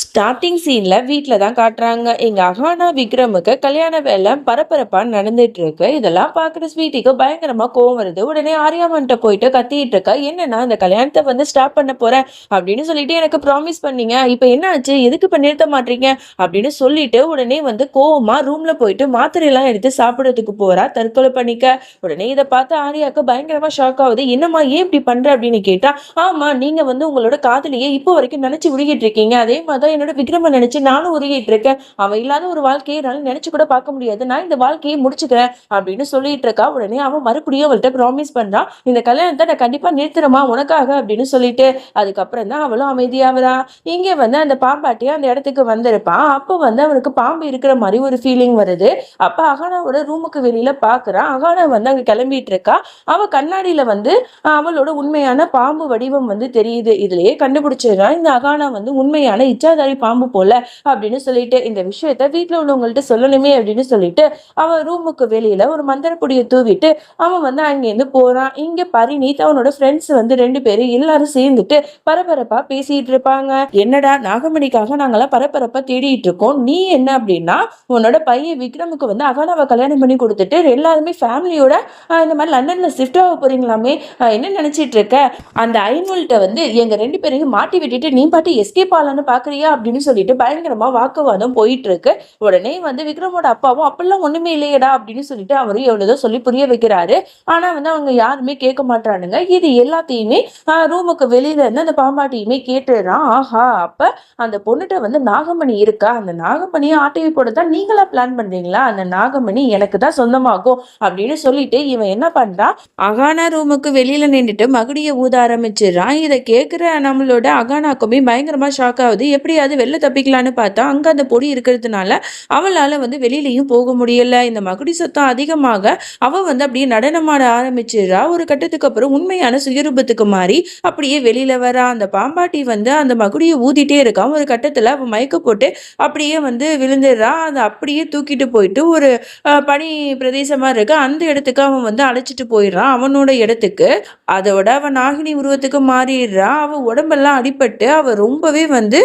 Starting சீன்ல வீட்டில் தான் காட்டுறாங்க. எங்க அகானா விக்ரமுக்கு கல்யாண வேலை பரபரப்பா நடந்துட்டு இருக்கு இதெல்லாம் பார்க்குற ஸ்வீட்டிக்கு பயங்கரமா கோவம் வருது. உடனே ஆரியாமன்ட்ட போயிட்டு கத்திட்டு இருக்கா என்னன்னா இந்த கல்யாணத்தை வந்து ஸ்டாப் பண்ண போறேன் அப்படின்னு சொல்லிட்டு எனக்கு ப்ராமிஸ் பண்ணீங்க. இப்போ என்ன ஆச்சு? எதுக்கு இப்போ நிறுத்த மாட்டீங்க? அப்படின்னு சொல்லிட்டு உடனே வந்து கோவமா ரூம்ல போயிட்டு மாத்திரையெல்லாம் எடுத்து சாப்பிட்றதுக்கு போறா தற்கொலை பண்ணிக்க. உடனே இதை பார்த்து ஆரியாவுக்கு பயங்கரமா ஷாக் ஆகுது. என்னம்மா ஏன் இப்படி பண்ற? அப்படின்னு கேட்டா ஆமா நீங்க வந்து உங்களோட காதலியை இப்போ வரைக்கும் நினைச்சு விடுகிட்டு இருக்கீங்க. அதே மாதிரி என்னோட விக்ரம நினைச்சு நானும் உருகிட்டு இருக்கேன். அவன் இல்லாத ஒரு வாழ்க்கையை என்னால நினைச்சு கூட பார்க்க முடியாது. நான் இந்த வாழ்க்கையை முடிச்சுக்கிறேன் அப்படின்னு சொல்லிட்டு இருக்கா. உடனே அவன் மறுபடியும் அவள்கிட்ட ப்ராமிஸ் பண்றான் இந்த கல்யாணத்தை நான் கண்டிப்பா நிறுத்துறமா உனக்காக? அப்படின்னு சொல்லிட்டு அதுக்கப்புறம் தான் அவளும் அமைதியாவதா இங்க வந்து அந்த பாம்பாட்டியும் அந்த இடத்துக்கு வந்திருப்பான் அப்போ வந்து அவனுக்கு பாம்பு இருக்கிற மாதிரி ஒரு ஃபீலிங் வருது. அப்ப அகானாவோட ரூமுக்கு வெளியில பாக்குறான் அகானா வந்து அங்க கிளம்பிட்டு இருக்கா. அவ கண்ணாடியில வந்து அவளோட உண்மையான பாம்பு வடிவம் வந்து தெரியுது. இதுலயே கண்டுபிடிச்சிடறான் இந்த அகானா வந்து உண்மையான இச்சாதாரி பாம்பு போல அப்படின்னு சொல்லிட்டு இந்த விஷயத்த வீட்டில் உள்ளவங்கள்ட்ட சொல்லணுமே அப்படின்னு சொல்லிட்டு அவன் ரூமுக்கு வெளியில ஒரு மந்திரப்பொடியை தூவிட்டு அவன் வந்து அங்கேருந்து போறான். இங்க பரிணீத் அவனோட ஃப்ரெண்ட்ஸ் வந்து ரெண்டு பேரும் எல்லாரும் சேர்ந்துட்டு பரபரப்பா பேசிட்டு இருப்பாங்க. என்னடா நாகமணிக்காக நாங்கெல்லாம் பரபரப்பா தேடிட்டு இருக்கோம். நீ என்ன அப்படின்னா உன்னோட பையன் விக்ரமுக்கு வந்து அகனாவை கல்யாணம் பண்ணி கொடுத்துட்டு எல்லாருமே ஃபேமிலியோட இந்த மாதிரி லண்டன்ல ஷிஃப்ட் ஆக போறீங்களாமே. என்ன நினைச்சிட்டு இருக்க? அந்த ஐநூல்கிட்ட வந்து எங்க ரெண்டு பேரையும் மாட்டி விட்டுட்டு நீ பாட்டு எஸ்கேப் ஆகலான்னு பாக்குறியா? இல்லையா அப்படின்னு சொல்லிட்டு பயங்கரமா வாக்குவாதம் போயிட்டு இருக்கு உடனே வந்து விக்ரமோட அப்பாவும் அப்பெல்லாம் ஒண்ணுமே இல்லையடா அப்படின்னு சொல்லிட்டு அவரு எவ்வளவுதோ சொல்லி புரிய வைக்கிறாரு. ஆனா வந்து அவங்க யாருமே கேட்க மாட்டானுங்க இது எல்லாத்தையுமே ரூமுக்கு வெளியில இருந்து அந்த பாம்பாட்டியுமே கேட்டுறான். ஆஹா அப்ப அந்த பொண்ணுகிட்ட வந்து நாகமணி இருக்கா? அந்த நாகமணியை ஆட்டவி போட தான் நீங்களா பிளான் பண்றீங்களா? அந்த நாகமணி எனக்கு தான் சொந்தமாகும் அப்படின்னு சொல்லிட்டு இவன் என்ன பண்றான் அகானா ரூமுக்கு வெளியில நின்றுட்டு மகுடியை ஊத ஆரம்பிச்சிடறான். இதை கேட்கிற நம்மளோட அகானாக்குமே பயங்கரமா ஷாக் ஆகுது. எப்படி எப்படியாவது வெளில தப்பிக்கலான்னு பார்த்தா அங்க அந்த பொடி இருக்கிறதுனால அவளால் வந்து வெளியிலையும் போக முடியல. இந்த மகுடி சத்தம் அதிகமாக அவள் வந்து அப்படியே நடனமாட ஆரம்பிச்சிடுறா. ஒரு கட்டத்துக்கு அப்புறம் உண்மையான சுயரூபத்துக்கு மாறி அப்படியே வெளியில வரா. அந்த பாம்பாட்டி வந்து அந்த மகுடியை ஊதிட்டே இருக்கான் ஒரு கட்டத்துல அவன் மயக்க போட்டு அப்படியே வந்து விழுந்துடுறா. அதை அப்படியே தூக்கிட்டு போயிட்டு ஒரு பனி பிரதேசமாக இருக்கு. அந்த இடத்துக்கு அவன் வந்து அழைச்சிட்டு போயிடுறான். அவனோட இடத்துக்கு. அதோட அவன் நாகினி உருவத்துக்கு மாறிடுறான் அவன் உடம்பெல்லாம் அடிபட்டு அவள் ரொம்பவே வந்து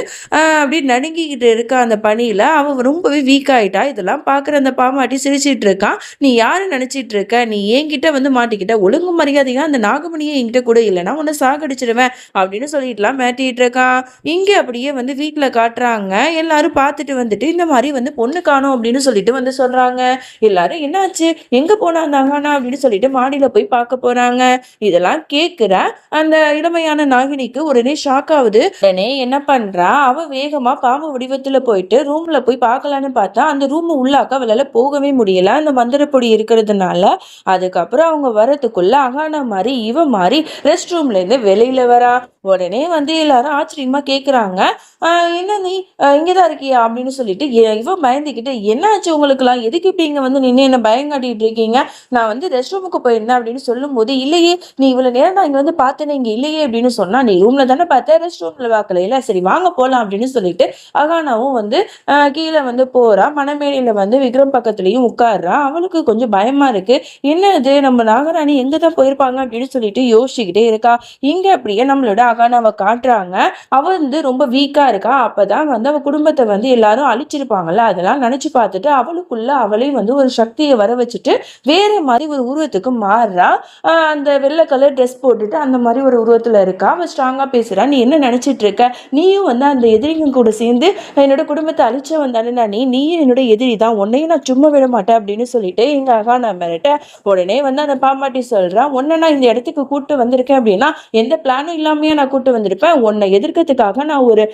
அப்படி நடுங்கிக்கிட்டு இருக்கா அந்த பணியில் அவன் ரொம்பவே வீக் ஆயிட்டா. இதெல்லாம் பார்க்குற அந்த பாமாட்டி சிரிச்சிட்டு இருக்கான் நீ யாரு நினச்சிட்டு இருக்க? நீ என்கிட்ட வந்து மாட்டிக்கிட்ட. ஒழுங்கு மரியாதையா அந்த நாகமணியை என்கிட்ட கூட இல்லைன்னா உன்னை சாகடிச்சிருவேன் அப்படின்னு சொல்லிட்டுலாம் மாட்டிகிட்டு இருக்கான் இங்கே அப்படியே வந்து வீட்டில் காட்டுறாங்க. எல்லாரும் பார்த்துட்டு வந்துட்டு இந்த மாதிரி வந்து பொண்ணு காணோம் அப்படின்னு சொல்லிட்டு வந்து சொல்கிறாங்க எல்லாரும் என்னாச்சு? எங்கே போனா அந்த அங்கானா அப்படின்னு சொல்லிட்டு மாடியில் போய் பார்க்க போகிறாங்க இதெல்லாம் கேட்குற அந்த இளமையான நாகினிக்கு உடனே ஷாக் ஆகுது. உடனே என்ன பண்ணுறா அவ வேகமா பாம்பு வடிவத்துல போயிட்டு ரூம்ல போய் பார்க்கலான்னு பார்த்தா அந்த ரூம் உள்ளாக்க அவளால போகவே முடியல. அந்த மந்திரப்பொடி இருக்கிறதுனால அதுக்கப்புறம் அவங்க வரத்துக்குள்ள அகானா மாதிரி இவ மாதிரி ரெஸ்ட் ரூம்ல இருந்து வெளியில வரா. உடனே வந்து எல்லாரும் ஆச்சரியமா கேக்குறாங்க. "ஆஹ் என்ன நீ இங்கதான் இருக்கியா? அப்படின்னு சொல்லிட்டு இ- இவ பயந்துக்கிட்டு என்ன ஆச்சு உங்களுக்குலாம் எதுக்கு இப்படி இங்க வந்து நின்று என்ன பயங்காட்டிட்டு இருக்கீங்க? நான் வந்து ரெஸ்ட் ரூமுக்கு போயிருந்தேன் அப்படின்னு சொல்லும்போது இல்லையே நீ இவ்வளவு நேரம் நான் இங்க வந்து பார்த்தேனே இங்க இல்லையே அப்படின்னு சொன்னா நீ ரூம்ல தானே பார்த்த ரெஸ்ட் ரூம்ல பார்க்கல இல்ல சரி வாங்க போலாம் அப்படின்னு சொல்லிட்டு அகானாவும் வந்து கீழே வந்து போறா. மணமேடையில வந்து விக்ரம் பக்கத்துலயும் உட்கார்றா. அவளுக்கு கொஞ்சம் பயமா இருக்கு. என்ன இது? நம்ம நாகராணி எங்க தான் போயிருப்பாங்க அப்படின்னு சொல்லிட்டு யோசிச்சுக்கிட்டே இருக்கா. இங்க அப்படியே நம்மளோட அகானாவை காட்டுறாங்க. அவ வந்து ரொம்ப வீக்கா இருக்கா. அப்பதான் வந்து அவ குடும்பத்தை வந்து எல்லாரும் அழிச்சிருப்பாங்கல்ல அதெல்லாம் நினைச்சு பார்த்துட்டு அவளுக்குள்ள அவளே வந்து ஒரு சக்தியை வர வச்சுட்டு வேற மாதிரி ஒரு உருவத்துக்கு மாறுறா. ஆஹ் அந்த வெள்ளை கலர் ட்ரெஸ் போட்டுட்டு அந்த மாதிரி ஒரு உருவத்துல இருக்கா. அவ ஸ்ட்ராங்கா பேசுறா. நீ என்ன நினைச்சிட்டு இருக்க? நீயும் வந்து அந்த எதிரிங்க கூட சேர்ந்து என்னோட குடும்பத்தை அழிச்ச வந்தானே நீ நீ என்னோட எதிரி தான். உன்னையும் நான் சும்மா விட மாட்டேன் அப்படின்னு சொல்லிட்டு எங்க அகானா மிரட்ட உடனே வந்து அந்த பாம்பாட்டி சொல்றான் உன்னை நான் இந்த இடத்துக்கு கூட்டு வந்திருக்கேன் அப்படின்னா எந்த பிளானும் இல்லாமையே நான் கூட்டு வந்திருப்பேன். உன்னை எதிர்க்கிறதுக்காக நான் ஒரு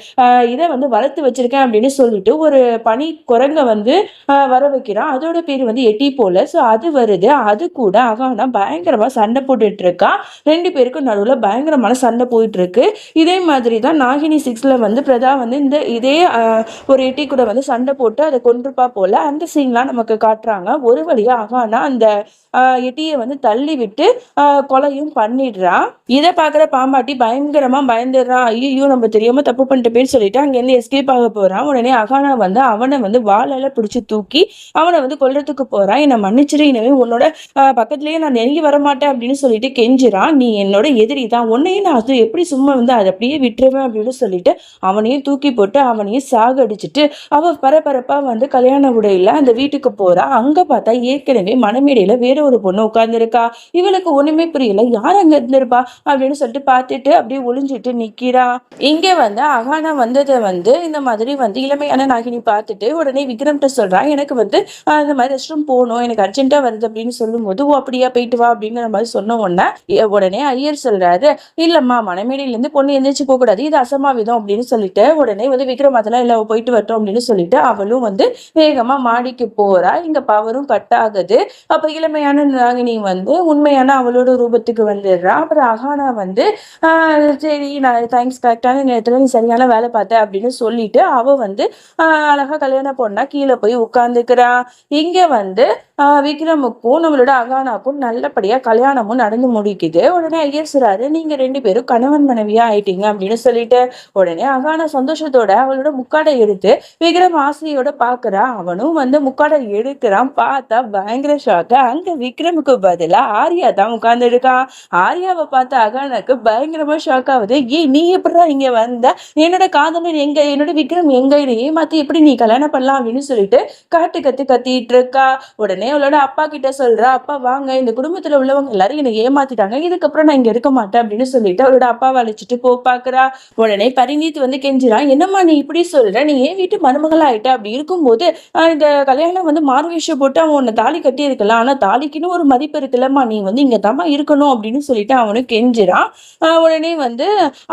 இதை வந்து வளர்த்து வச்சிருக்கேன் அப்படின்னு சொல்லிட்டு ஒரு பனி குரங்க வந்து வர வைக்கிறான். அதோட பேர் வந்து எட்டி போல. ஸோ அது வருது. அது கூட அகானா பயங்கரமா சண்டை போட்டுட்டு இருக்கா. ரெண்டு பேருக்கும் நடுவுல பயங்கரமான சண்டை போயிட்டு இருக்கு. இதே மாதிரி தான் நாகினி சிக்ஸ்ல வந்து பிரதா வந்து இந்த இதே ஒரு எட்டி கூட வந்து சண்டை போட்டு அதை கொன்றுப்பா போல அந்த சீன்லாம் நமக்கு காட்டுறாங்க. ஒரு வழியாக அகானா அந்த எட்டியை வந்து தள்ளி விட்டு கொலையும் பண்ணிடுறான். இதை பார்க்குற பாம்பாட்டி பயங்கரமா பயந்துடுறான். ஐயோ நம்ம தெரியாம தப்பு பண்ணிட்டு போய் சொல்லிட்டு அங்கேருந்து எஸ்கேப் ஆக போறான். உடனே அகானா வந்து அவனை வந்து வாளால பிடிச்சு தூக்கி அவனை வந்து கொல்றதுக்கு போறான். என்னை மன்னிச்சிரு இனிமே உன்னோட பக்கத்துலயே நான் நெருங்கி வரமாட்டேன் அப்படின்னு சொல்லிட்டு கெஞ்சுறான். நீ என்னோட எதிரி தான். உன்னையும் நான் அது எப்படி சும்மா வந்து அதை அப்படியே விட்டுருவேன் அப்படின்னு சொல்லிட்டு அவனையும் தூக்கி போட்டு அவனையும் சாகடிச்சிட்டு அவ பரபரப்பா வந்து கல்யாண உடையில அந்த வீட்டுக்கு போறா. அங்க பார்த்தா ஏற்கனவே மணமேடையில வேற ஒரு பொண்ணு உட்கார்ந்துருக்கா. இவளுக்கு ஒண்ணுமே புரியல. யார் அங்க இருந்திருப்பா? அப்படின்னு சொல்லிட்டு பார்த்துட்டு அப்படியே ஒளிஞ்சிட்டு நிக்கிறா. இங்க வந்து அகானா வந்ததை வந்து இந்த மாதிரி வந்து இளமையான நாகினி பார்த்துட்டு உடனே விக்ரம்கிட்ட சொல்றா எனக்கு வந்து அந்த இந்த மாதிரி ரெஸ்ட் ரூம் போகணும். எனக்கு அர்ஜென்ட்டா வருது அப்படின்னு சொல்லும்போது ஓ அப்படியா போயிட்டு வா அப்படிங்கிற மாதிரி சொன்ன உடனே உடனே ஐயர் சொல்றாரு இல்லம்மா மணமேடையில இருந்து பொண்ணு எந்திரிச்சு போக கூடாது இது அசமாவிதம் அப்படின்னு சொல்லிட்டு உடனே வந்து விக்ரம் இல்லை போயிட்டு வரட்டும் அப்படின்னு சொல்லிட்டு அவளும் வந்து வேகமா மாடிக்கு போறா. இங்க பவரும் கட் ஆகுது. அப்ப இளமையான ராகினி வந்து உண்மையான அவளோட ரூபத்துக்கு வந்துடுறா. அப்புறம் அகானா வந்து சரி நான் தேங்க்ஸ் கரெக்டான நேரத்துல நீ சரியான வேலை பார்த்த அப்படின்னு சொல்லிட்டு அவ வந்து அழகா கல்யாணம் பொண்ணா கீழே போய் உட்கார்ந்துக்கிறா. இங்க வந்து விக்ரமுக்கும் நம்மளோட அகானாக்கும் நல்லபடியா கல்யாணமும் நடந்து முடிக்குது. உடனே ஐயர் சொல்றாரு நீங்க ரெண்டு பேரும் கணவன் மனைவியா ஆயிட்டீங்க அப்படின்னு சொல்லிட்டு உடனே அகானா சந்தோஷத்தோட அவளோட முக்காடை எடுத்து விக்ரம் ஆசையோட பாக்குறா அவனும் வந்து முக்காடை எடுக்கிறான். பார்த்தா பயங்கர ஷாக்க அங்க விக்ரமுக்கு பதிலா ஆர்யா தான் உட்கார்ந்து இருக்கான் ஆர்யாவை பார்த்த அகானுக்கு பயங்கரமா ஷாக் ஆகுது. ஏய் நீ எப்படிடா இங்க வந்த? என்னோட காதலன் எங்க? என்னோட விக்ரம் எங்க? இதை ஏமாத்தி எப்படி நீ கல்யாணம் பண்ணலாம் அப்படின்னு சொல்லிட்டு காட்டு கத்து கத்திட்டு இருக்கா உடனே அவளோட அப்பா கிட்ட சொல்றா அப்பா வாங்க. இந்த குடும்பத்துல உள்ளவங்க எல்லாரும் என்னை ஏமாத்திட்டாங்க. இதுக்கப்புறம் நான் இங்க இருக்க மாட்டேன் அப்படின்னு சொல்லிட்டு அவளோட அப்பாவை அழைச்சிட்டு போ பாக்குறா உடனே பரிநீத் வந்து கெஞ்சிரான் என்னம்மா நீ இப்படி சொல்ற? நீ ஏன் வீட்டு மருமகள் அப்படி இருக்கும்போது இந்த கல்யாணம் வந்து மாறு போட்டு அவன் உன்னை தாலி கட்டி இருக்கலாம் ஆனா தாலிக்குன்னு ஒரு மதிப்பு இருக்குல்லம்மா. நீ வந்து இங்க தாம்மா இருக்கணும் அப்படின்னு சொல்லிட்டு அவனும் கெஞ்சிறான். உடனே வந்து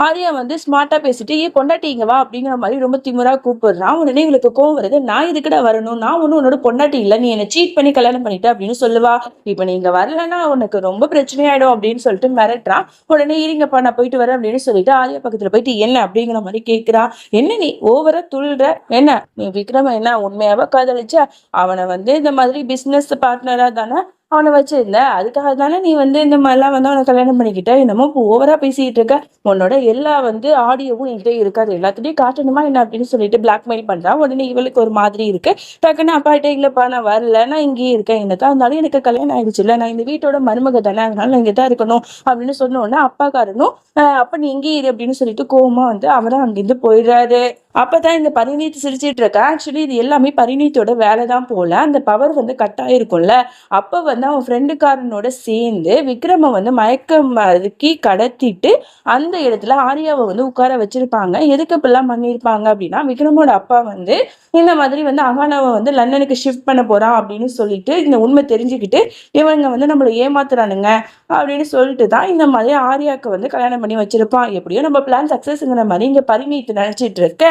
ஆரியா வந்து ஸ்மார்ட்டா பேசிட்டு ஏ பொண்டாட்டி வா அப்படிங்கிற மாதிரி ரொம்ப திமிரா கூப்பிடுறான். உடனே இவளுக்கு கோவம் வருது. நான் இதுக்கிட்ட வரணும்? நான் ஒன்னும் உன்னோட பொண்டாட்டி இல்லை. நீ என்ன சீட் பண்ணி கல்யாணம் பண்ணிட்ட அப்படின்னு சொல்லுவா. இப்ப நீங்க வரலன்னா உனக்கு ரொம்ப பிரச்சனையாயிடும் அப்படின்னு சொல்லிட்டு மிரட்டுறான். உடனே இருங்கப்பா நான் போயிட்டு வரேன் அப்படின்னு சொல்லிட்டு ஆரியா பக்கத்துல போயிட்டு என்ன? அப்படிங்கிற மாதிரி கேக்குறா. என்ன நீ ஓவரா துள்ளுற என்ன? நீ விக்ரம என்ன உண்மையாவா காதலிச்ச? அவனை வந்து இந்த மாதிரி பிசினஸ் பார்ட்னரா தானே அவனை வச்சிருந்த. அதுக்காக தானே நீ வந்து இந்த மாதிரிலாம் வந்து அவனை கல்யாணம் பண்ணிக்கிட்ட. என்னமோ இப்போ ஓவரா பேசிட்டு இருக்க. உன்னோட எல்லா வந்து ஆடியோவும் என்கிட்ட இருக்காது. எல்லாத்துட்டையும் காட்டணுமா என்ன அப்படின்னு சொல்லிட்டு பிளாக்மெயில் பண்றான் உடனே இவளுக்கு ஒரு மாதிரி இருக்கு. டக்குன்னு அப்பா கிட்ட இல்லப்பா நான் வரல. நான் இங்கேயே இருக்கேன். என்னதான் இருந்தாலும் எனக்கு கல்யாணம் ஆயிடுச்சுல்ல நான் இந்த வீட்டோட மருமக தானே. அதனால நான் இங்கே தான் இருக்கணும். அப்படின்னு சொன்ன உடனே அப்பாக்காரனும் "ஆஹ் அப்ப நீ இங்கே இரு அப்படின்னு சொல்லிட்டு கோவமா வந்து அவரும் அங்கிருந்து போயிடுறாரு. அப்போ தான் இந்த பரிணீத் சிரிச்சிட்டு இருக்கா. ஆக்சுவலி இது எல்லாமே பரிணீத்தோட வேலை தான் போல. அந்த பவர் வந்து கட் ஆகிருக்கும்ல அப்போ வந்து அவன் ஃப்ரெண்டுக்காரனோட சேர்ந்து விக்ரம வந்து மயக்கம் மருக்கி கடத்திட்டு அந்த இடத்துல ஆரியாவை வந்து உட்கார வச்சிருப்பாங்க. எதுக்கு இப்படிலாம் பண்ணியிருப்பாங்க அப்படின்னா விக்ரமோட அப்பா வந்து இந்த மாதிரி வந்து அகானாவை வந்து லண்டனுக்கு ஷிஃப்ட் பண்ண போகிறான் அப்படின்னு சொல்லிட்டு இந்த உண்மை தெரிஞ்சுக்கிட்டு இவங்க வந்து நம்மளை ஏமாத்துறானுங்க அப்படின்னு சொல்லிட்டு தான் இந்த மாதிரி ஆரியாவுக்கு வந்து கல்யாணம் பண்ணி வச்சிருப்பான். எப்படியோ நம்ம பிளான் சக்ஸஸ்ங்கிற மாதிரி இங்கே பரிணீத்து நினச்சிட்டு இருக்க.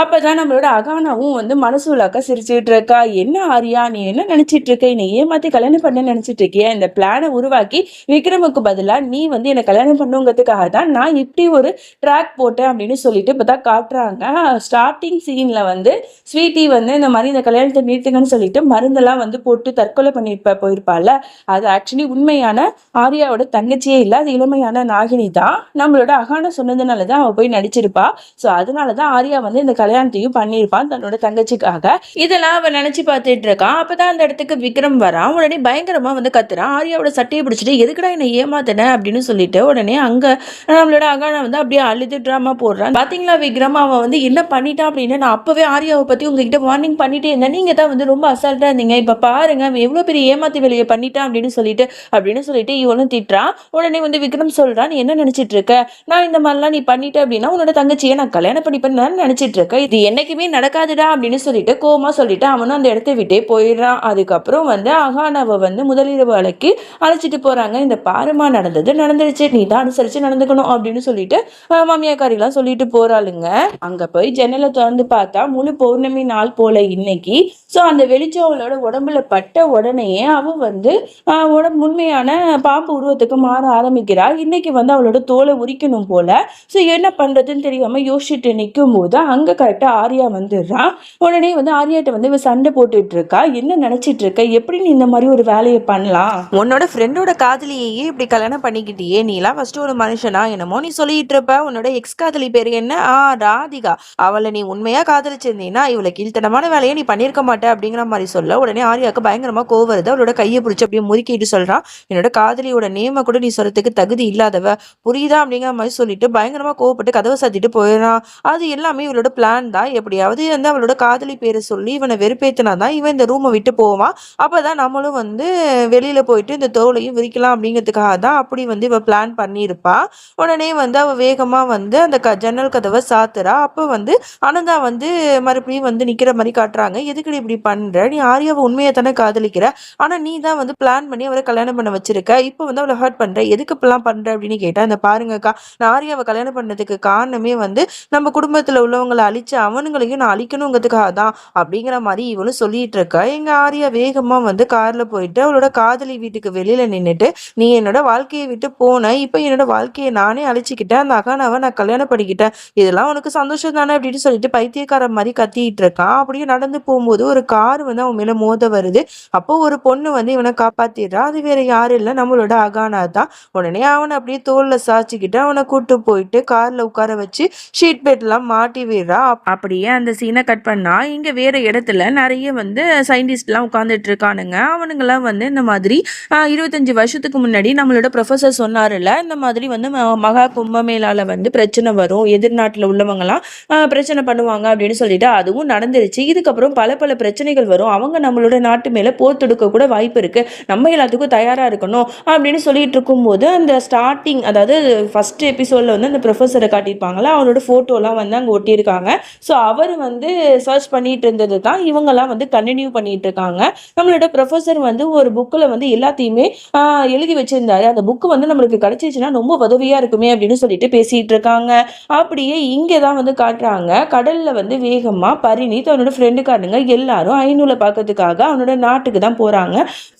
அப்பதான் நம்மளோட அகானாவும் வந்து மனசு விழாக்க சிரிச்சுட்டு இருக்கா என்ன ஆரியா நீ என்ன நினைச்சிட்டு இருக்க என்னை ஏமாத்தி கல்யாணம் பண்ண நினைச்சிட்டு இருக்கிய இந்த பிளானை உருவாக்கி விக்ரமுக்கு பதிலா நீ வந்து என்னை கல்யாணம் பண்ணுங்கிறதுக்காக தான் நான் இப்படி ஒரு ட்ராக் போட்டேன் அப்படின்னு சொல்லிட்டு இப்பதான் காட்டுறாங்க. ஸ்டார்டிங் சீன்ல வந்து ஸ்வீட்டி வந்து இந்த மாதிரி இந்த கல்யாணத்தை நிறுத்துங்கன்னு சொல்லிட்டு மருந்தெல்லாம் வந்து போட்டு தற்கொலை பண்ணிருப்ப போயிருப்பாள் அது ஆக்சுவலி உண்மையான ஆர்யாவோட தங்கச்சியே இல்லை அது இளமையான நாகினி தான். நம்மளோட அகான சொன்னதுனால தான் அவ போய் நடிச்சிருப்பா. ஸோ அதனால தான் ஆர்யா வந்து இந்த கல்யாணத்தையும் பண்ணியிருப்பான் தன்னோட தங்கச்சிக்காக. இதெல்லாம் அவன் நினைச்சு பார்த்துட்டு இருக்கான். அப்பதான் அந்த இடத்துக்கு விக்ரம் வரான். உடனே பயங்கரமா வந்து கத்துறான். ஆர்யாவோட சட்டையை பிடிச்சிட்டு எதுக்குடா என்னை ஏமாத்தின? அப்படின்னு சொல்லிட்டு உடனே அங்க நம்மளோட அகானா வந்து அப்படியே அழுது ட்ராமா போடுறான். பாத்தீங்களா விக்ரம்? அவன் வந்து என்ன பண்ணிட்டான்? அப்படின்னு நான் அப்பவே ஆர்யாவை பத்தி உங்ககிட்ட வார்னிங் பண்ணிட்டே இருந்தேன். நீங்க தான் வந்து ரொம்ப அசால்ட்டா இருந்தீங்க. இப்ப பாருங்க எவ்வளவு பெரிய ஏமாத்தி வேலையை பண்ணிட்டான் அப்படின்னு சொல்லிட்டு அப்படின்னு சொல்லிட்டு இவனும் திட்டுறான். உடனே வந்து விக்ரம் சொல்றான் நீ என்ன நினைச்சிட்டு இருக்க? நான் இந்த மாதிரிலாம் நீ பண்ணிட்ட அப்படின்னா உன்னோட தங்கச்சியை நான் கல்யாணம் பண்ணி பண்ண நினைச்ச நினச்சிட்டு இருக்கேன் இது என்னைக்குமே நடக்காதுடா அப்படின்னு சொல்லிட்டு கோமா சொல்லிட்டு அவனும் அந்த இடத்த விட்டே போயிடுறான். அதுக்கப்புறம் வந்து அகானாவை வந்து முதலிரவு அழைக்கி அழைச்சிட்டு போகிறாங்க இந்த பாருமா நடந்தது நடந்துருச்சு. நீ தான் அனுசரித்து நடந்துக்கணும் அப்படின்னு சொல்லிட்டு மாமியாக்காரிலாம் சொல்லிட்டு போகிறாளுங்க அங்கே போய் ஜன்னலை திறந்து பார்த்தா முழு பௌர்ணமி நாள் போல இன்னைக்கு. ஸோ அந்த வெளிச்சம் அவளோட உடம்புல பட்ட உடனேயே அவன் வந்து உடம்பு உண்மையான பாம்பு உருவத்துக்கு மாற ஆரம்பிக்கிறாள் இன்னைக்கு வந்து அவளோட தோலை உரிக்கணும் போல. ஸோ என்ன பண்ணுறதுன்னு தெரியாமல் யோசிச்சுட்டு நிற்கும் போது அங்க கரெக்டாக ஆர்யா வந்துடுறான் உடனே வந்து ஆர்யாட்ட வந்து இவ சண்டை போட்டுட்டு இருக்கா என்ன நினைச்சிட்டு இருக்க எப்படி நீ இந்த மாதிரி ஒரு வேலையை பண்ணலாம்? உன்னோட ஃப்ரெண்டோட காதலியையே இப்படி கல்யாணம் பண்ணிக்கிட்டியே. நீலாம் ஃபர்ஸ்ட் ஒரு மனுஷனா? என்னமோ நீ சொல்லிட்டு இருப்ப உன்னோட எக்ஸ் காதலி பேர் என்ன? ஆ ராதிகா. அவளை நீ உண்மையா காதலிச்சிருந்தீங்கன்னா இவளை கீழ்த்தனமான வேலையை நீ பண்ணியிருக்க மாட்டே அப்படிங்கிற மாதிரி சொல்ல. உடனே ஆர்யாவுக்கு பயங்கரமா கோவம் வருது. அவளோட கையை பிடிச்சி அப்படியே முறுக்கிட்டு சொல்றான் என்னோட காதலியோட நேமை கூட நீ சொல்றதுக்கு தகுதி இல்லாதவ. புரியுதா அப்படிங்கிற மாதிரி சொல்லிட்டு பயங்கரமா கோவப்பட்டு கதவை சாத்திட்டு போயிடறான் அது எல்லாமே இவளோட பிளான் தான். எப்படியாவது வந்து அவளோட காதலி பேரை சொல்லி இவனை வெறுப்பேத்தினா தான் இவன் இந்த ரூமை விட்டு போவான். அப்போ தான் நம்மளும் வந்து வெளியில் போயிட்டு இந்த தோலையும் விரிக்கலாம் அப்படிங்கிறதுக்காக தான் அப்படி வந்து இவள் பிளான் பண்ணியிருப்பா. உடனே வந்து அவள் வேகமாக வந்து அந்த க ஜன்னல் கதவை சாத்துறா. அப்போ வந்து அனந்தா வந்து மறுபடியும் வந்து நிற்கிற மாதிரி காட்டுறாங்க. எதுக்கு இப்படி பண்ணுற நீ ஆரியாவை உண்மையை தானே காதலிக்கிற? ஆனால் நீ தான் வந்து பிளான் பண்ணி அவரை கல்யாணம் பண்ண வச்சிருக்க. இப்போ வந்து அவளை ஹர்ட் பண்ணுற எதுக்கு இப்பெல்லாம் பண்ணுற அப்படின்னு கேட்டால் அந்த பாருங்கக்கா நான் ஆரியாவை கல்யாணம் பண்ணதுக்கு காரணமே வந்து நம்ம குடும்பத்தில் உள்ளவங்க அவங்களை அழிச்சு அவனுங்களையும் நான் அழிக்கணுங்கிறதுக்காக தான் அப்படிங்கிற மாதிரி இவனும் சொல்லிட்டு இருக்க. எங்க ஆரியா வேகமா வந்து கார்ல போயிட்டு அவளோட காதலி வீட்டுக்கு வெளியில நின்றுட்டு நீ என்னோட வாழ்க்கையை விட்டு போன இப்போ என்னோட வாழ்க்கையை நானே அழிச்சுக்கிட்டேன் அந்த அகானாவை நான் கல்யாணம் பண்ணிக்கிட்டேன் இதெல்லாம் உனக்கு சந்தோஷம் தானே? அப்படின்னு சொல்லிட்டு பைத்தியக்கார மாதிரி கத்திட்டு இருக்கான். அப்படியே நடந்து போகும்போது ஒரு கார் வந்து அவன் மேல மோத வருது. அப்போ ஒரு பொண்ணு வந்து இவனை காப்பாத்திடுறா. அது வேற யாரும் இல்லை நம்மளோட அகானா தான். உடனே அவனை அப்படியே தோல்ல சாச்சிக்கிட்டு அவனை கூட்டு போயிட்டு கார்ல உட்கார வச்சு ஷீட் பெட் எல்லாம் மாட்டி விடுறா அப்படியே அந்த சீனை கட் பண்ணா இங்க வேற இடத்துல நிறைய வந்து சயின்டிஸ்ட்லாம் உட்காந்துட்டு இருக்கானுங்க. அவனுங்கெல்லாம் வந்து இந்த மாதிரி இருபத்தஞ்சு வருஷத்துக்கு முன்னாடி நம்மளோட ப்ரொஃபஸர் சொன்னார்ல இந்த மாதிரி வந்து மகா கும்பமேளால வந்து பிரச்சனை வரும். எதிர்நாட்டில் உள்ளவங்கலாம் பிரச்சனை பண்ணுவாங்க அப்படின்னு சொல்லிட்டு அதுவும் நடந்துருச்சு. இதுக்கப்புறம் பல பல பிரச்சனைகள் வரும். அவங்க நம்மளோட நாட்டு மேலே போர் தொடுக்க கூட வாய்ப்பு இருக்கு. நம்ம எல்லாத்துக்கும் தயாராக இருக்கணும் அப்படின்னு சொல்லிட்டு இருக்கும்போது அந்த ஸ்டார்டிங் அதாவது ஃபர்ஸ்ட் எபிசோடில் வந்து அந்த ப்ரொஃபஸரை காட்டியிருப்பாங்களா அவனோட ஃபோட்டோலாம் வந்து அங்கே ஒட்டியிருக்காங்க ஸோ அவர் வந்து சர்ச் பண்ணிட்டு இருந்தது தான் இவங்கெல்லாம் வந்து கண்டினியூ பண்ணிட்டு இருக்காங்க. நம்மளோட ப்ரொஃபஸர் வந்து ஒரு புக்கில் வந்து எல்லாத்தையுமே எழுதி வச்சிருந்தாரு. அந்த புக்கு வந்து நம்மளுக்கு கிடைச்சிச்சுன்னா ரொம்ப உதவியா இருக்குமே அப்படின்னு சொல்லிட்டு பேசிட்டு இருக்காங்க. அப்படியே இங்கே தான் வந்து காட்டுறாங்க. கடல்ல வந்து வேகமாக பரிணி அவனோட ஃப்ரெண்டுக்காரனுங்க எல்லாரும் ஐநூலை பார்க்கறதுக்காக அவனோட நாட்டுக்கு தான் போறாங்க.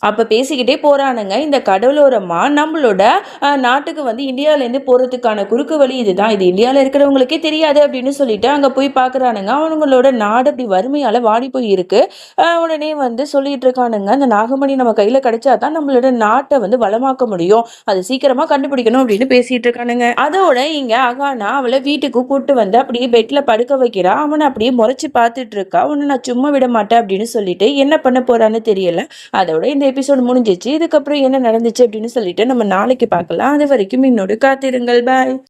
அப்போ பேசிக்கிட்டே போறானுங்க. இந்த கடலோரமா நம்மளோட நாட்டுக்கு வந்து இந்தியாவிலேருந்து போறதுக்கான குறுக்கு வழி இதுதான். இது இந்தியாவில் இருக்கிறவங்களுக்கே தெரியாது அப்படின்னு சொல்லிட்டு அங்கே போய் பார்க்குறானுங்க அவங்களோட நாடு அப்படி வறுமையால் வாடி போயிருக்கு உடனே வந்து சொல்லிட்டு இருக்கானுங்க. அந்த நாகமணி நம்ம கையில் கிடைச்சா தான் நம்மளோட நாட்டை வந்து வளமாக்க முடியும். அது சீக்கிரமாக கண்டுபிடிக்கணும் அப்படின்னு பேசிட்டு இருக்கானுங்க. அதோட இங்கே அகானா அவளை வீட்டுக்கு கூப்பிட்டு வந்து அப்படியே பெட்டில் படுக்க வைக்கிறா. அவனை அப்படியே முறைச்சி பார்த்துட்டு இருக்கா. உன்னை நான் சும்மா விட மாட்டேன் அப்படின்னு சொல்லிட்டு என்ன பண்ண போறான்னு தெரியல. அதோட இந்த எபிசோடு முடிஞ்சிச்சு. இதுக்கப்புறம் என்ன நடந்துச்சு அப்படின்னு சொல்லிட்டு நம்ம நாளைக்கு பார்க்கலாம். அது வரைக்கும் இன்னொரு காத்திருங்கள். பாய்